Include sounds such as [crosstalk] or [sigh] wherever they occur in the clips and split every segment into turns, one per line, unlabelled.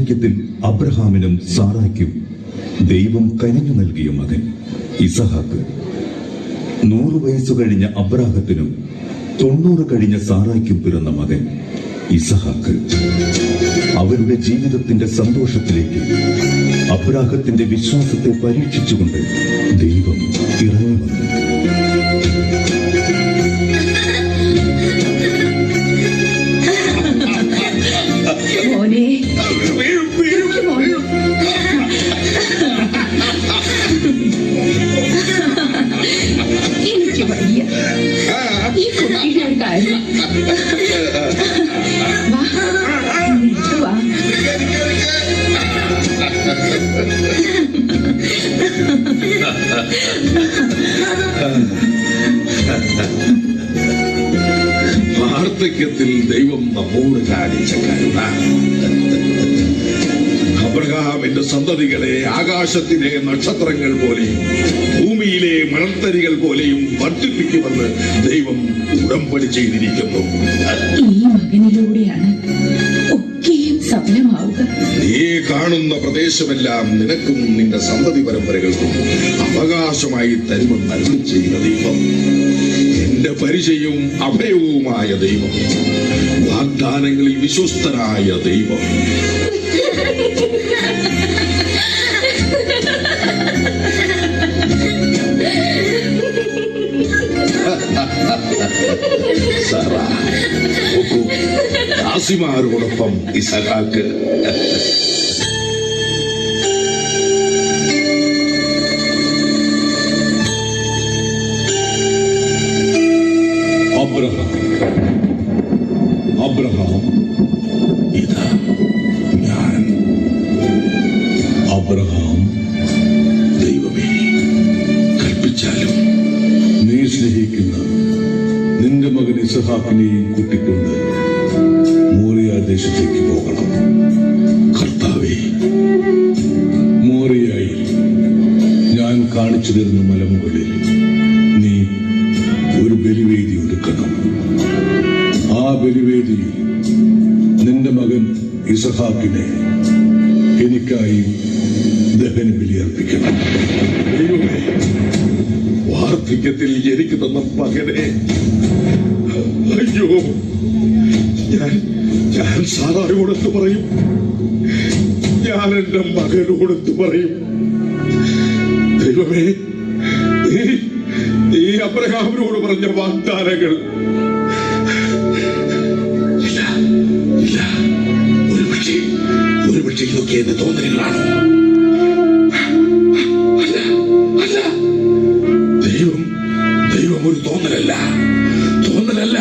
വാർദ്ധക്യത്തിൽ അബ്രഹാമിനും സാറായ്ക്കും ദൈവം കനിഞ്ഞു നൽകിയ മകൻ ഇസഹാക്ക്. നൂറ് വയസ്സു കഴിഞ്ഞ അബ്രാഹത്തിനും തൊണ്ണൂറ് കഴിഞ്ഞ സാറായ്ക്കും പിറന്ന മകൻ ഇസഹാക്ക്. അവരുടെ ജീവിതത്തിന്റെ സന്തോഷത്തിലേക്ക് അബ്രാഹത്തിന്റെ വിശ്വാസത്തെ പരീക്ഷിച്ചുകൊണ്ട് ദൈവം ഇറങ്ങി
വാർദ്ധക്യത്തിൽ ദൈവം നമ്മോട് കാണിച്ച കരുണ. അബ്രഹാമിന്റെ സന്തതികളെ ആകാശത്തിലെ നക്ഷത്രങ്ങൾ പോലെയും ഭൂമിയിലെ മണത്തരികൾ പോലെയും വർദ്ധിപ്പിക്കുമെന്ന് ദൈവം ഉടമ്പടി ചെയ്തിരിക്കുന്നു.
ഈ മകനിലൂടെയാണ് ഒക്കെയും സഫലമാവുക.
നീ കാണുന്ന പ്രദേശമെല്ലാം നിനക്കും നിന്റെ സന്തതി പരമ്പരകൾക്കും അവകാശമായി തരുമെന്ന് അരുളി ചെയ്യുന്ന ദൈവം. എന്റെ പരിചയവും അഭയവുമായ ദൈവം. വാഗ്ദാനങ്ങളിൽ വിശ്വസ്തനായ ദൈവം. [laughs] സാറ. ദാസിമാരോടൊപ്പം ഇസഹാക്ക്
അബ്രഹാം. അബ്രഹാം അബ്രഹാം
ദൈവമേ കൽപ്പിച്ചാലും
നീ സ്നേഹിക്കുന്ന നിന്റെ മകൻ ഇസഹാക്കിനെയും കൂട്ടിക്കൊണ്ട് കാണിച്ചു തരുന്ന മലമുകളിൽ നീ ഒരു ബലിവേദി ഒരുക്കണം. ആ ബലിവേദി നിന്റെ മകൻ ഇസഹാക്കിനെ എനിക്കായി ദഹന ബലിയർപ്പിക്കണം
ദൈവമേ വാർദ്ധക്യത്തിൽ എനിക്ക് തന്ന മകനെ. അയ്യോ ഞാൻ ഞാൻ സാറായോടെന്ത് പറയും? ഞാൻ എന്റെ മകനോടെന്ത് പറയും? ദൈവമേ നീ അബ്രഹാമിനോട് പറഞ്ഞ വാഗ്ദാനങ്ങൾ. ഇല്ല ഇല്ല. ഒരു പക്ഷേ ഒരു പക്ഷേ ഇതൊക്കെ എന്റെ തോന്നലുകളാണോ? അല്ല അല്ല. ദൈവം ദൈവം ഒരു തോന്നലല്ല. തോന്നലല്ല.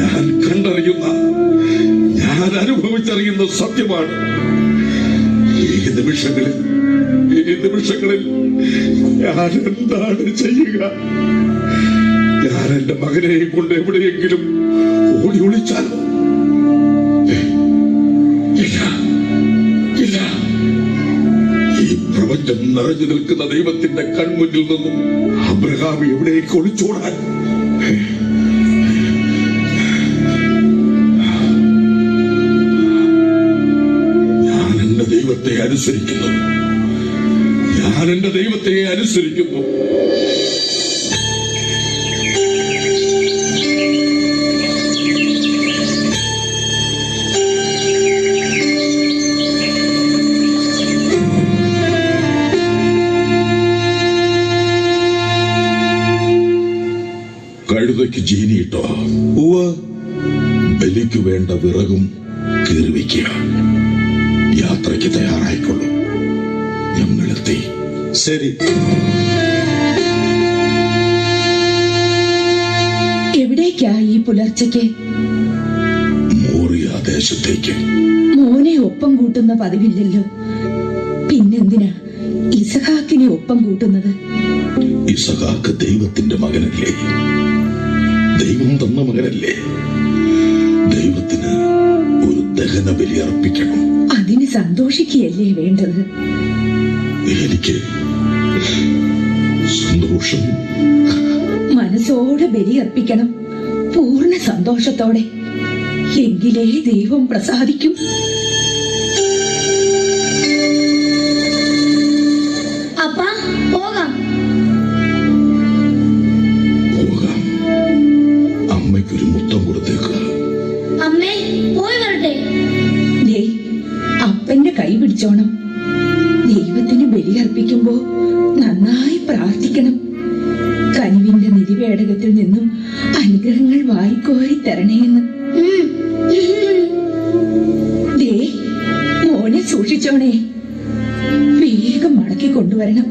ഞാൻ കണ്ടറിയുന്ന ഞാൻ അനുഭവിച്ചറിയുന്ന സത്യമാണ്. ഈ നിമിഷങ്ങളിൽ ഈ നിമിഷങ്ങളിൽ ഞാൻ എന്താണ് ചെയ്യുക? ഞാൻ എന്റെ മകനെ കൊണ്ട് എവിടെയെങ്കിലും ഓടി ഇല്ല ഈ പ്രപഞ്ചം നിറഞ്ഞു നിൽക്കുന്ന ദൈവത്തിന്റെ കൺമുന്നിൽ നിന്നും അബ്രഹാം എവിടേക്ക് ഒളിച്ചോടാൻ അനുസരിക്കുന്നു കഴുതയ്ക്ക് ജീനിയിട്ടോ?
ഉവ
ബലിക്ക് വേണ്ട വിറകും കീറിവെക്കുക യാത്രയ്ക്ക് തയ്യാറായിക്കൊള്ളു. ഞങ്ങളെത്തി
ശരി.
എവിടേക്കാ ഈ പുലർച്ചയ്ക്ക്?
മോറിയ ദേശത്തേക്ക്.
മോനെ ഒപ്പം കൂട്ടുന്ന പതിവില്ലല്ലോ. പിന്നെന്തിനാ ഇസഹാക്കിനെ ഒപ്പം കൂട്ടുന്നത്?
ഇസഹാക്ക് ദൈവത്തിന്റെ മകനല്ലേ? ദൈവം തന്ന മകനല്ലേ? ദൈവത്തിന് ഒരു ദഹന ബലി അർപ്പിക്കണം.
അതിന് സന്തോഷിക്കുകയല്ലേ വേണ്ടത്?
എനിക്ക് സന്തോഷം.
മനസ്സോടെ ബലിയർപ്പിക്കണം പൂർണ സന്തോഷത്തോടെ. എങ്കിലേ ദൈവം പ്രസാദിക്കും. നിന്നും അനുഗ്രഹങ്ങൾ വായിക്കോരി തരണേന്ന്. ദേ മോനെ സൂക്ഷിച്ചോണേ. വേഗം മടക്കി കൊണ്ടുവരണം.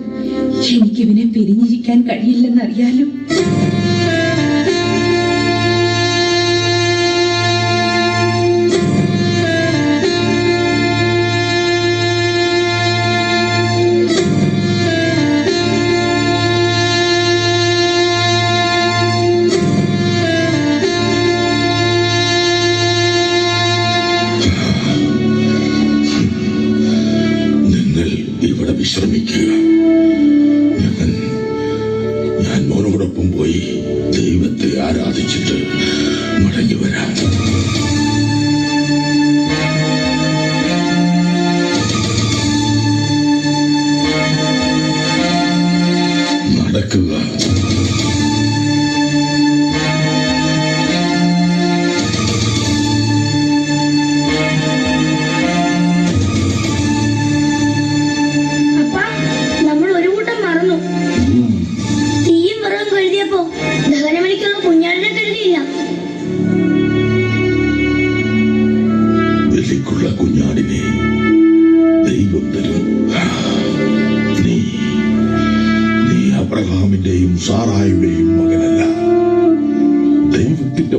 എനിക്കിവനെ പിരിഞ്ഞിരിക്കാൻ കഴിയില്ലെന്നറിയാലോ.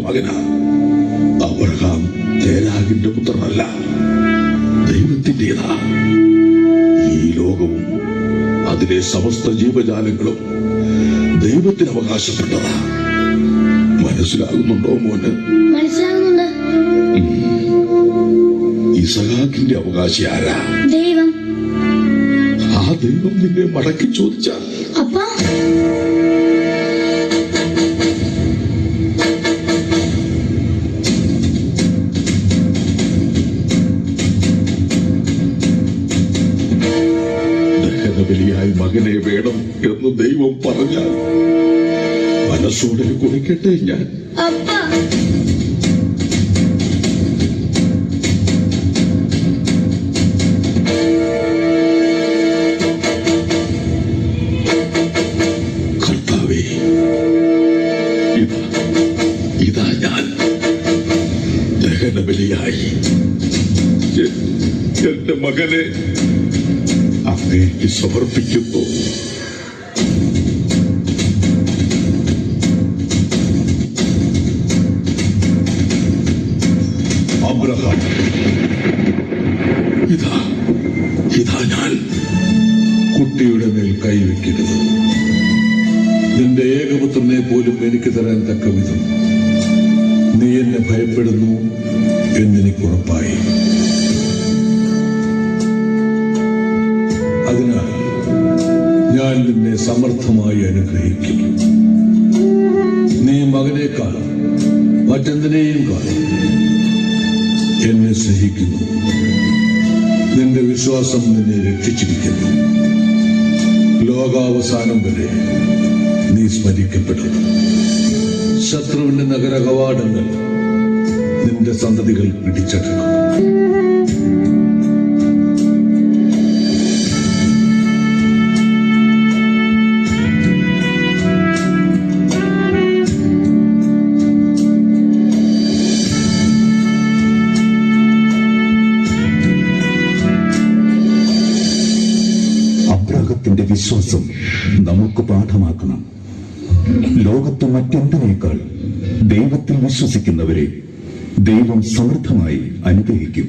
ദൈവത്തിന്റെ മകനാ. അബ്രഹാം തേരാഗിന്റെ പുത്രനല്ല. ദൈവത്തിന്റെതാണ് ഈ ലോകവും അതിലെ സമസ്ത ജീവജാലങ്ങളും ദൈവത്തിന് അവകാശപ്പെട്ടതാ. മനസ്സിലാകുന്നുണ്ടോ മോന്? ഇസഹാക്കിന്റെ അവകാശി ആരാ?
ദൈവം.
ആ ദൈവം നിന്നെ മടക്കി ചോദിച്ചാൽ ദഹനബലിയായി മകനെ വേണം എന്ന് ദൈവം പറഞ്ഞാൽ മനസ്സോടെ കുറിക്കട്ടെ ഞാൻ. ഇതാ ഞാൻ. ദഹനബലിയായി. എന്റെ മകനെ അങ്ങേക്ക് സമർപ്പിക്കുന്നു.
അബ്രഹാം
ഇതാ ഇതാ ഞാൻ.
കുട്ടിയുടെ മേൽ കൈവയ്ക്കരുത് നിന്റെ ഏകപുത്രനെ പോലും എനിക്ക് തരാൻ തക്ക വിധം നീ എന്നെ ഭയപ്പെടുന്നു എന്നെനിക്ക് അതിനാൽ ഞാൻ നിന്നെ സമർത്ഥമായി അനുഗ്രഹിക്കും. നീ മകനേക്കാൾ മറ്റെന്തിനേയും കാണും. എന്നെ സ്നേഹിക്കുന്നു. നിന്റെ വിശ്വാസം നിന്നെ രക്ഷിച്ചിരിക്കുന്നു. ലോകാവസാനം വരെ നീ സ്മരിക്കപ്പെടും. ശത്രുവിന്റെ നഗര കവാടങ്ങൾ നിന്റെ സന്തതികൾ പിടിച്ചടക്കും.
അബ്രാഹത്തിന്റെ വിശ്വാസം നമുക്ക് പാഠമാക്കണം. ലോകത്ത് മറ്റെന്തിനേക്കാൾ ദൈവത്തിൽ വിശ്വസിക്കുന്നവരെ ദൈവം സമൃദ്ധമായി അനുഗ്രഹിക്കും.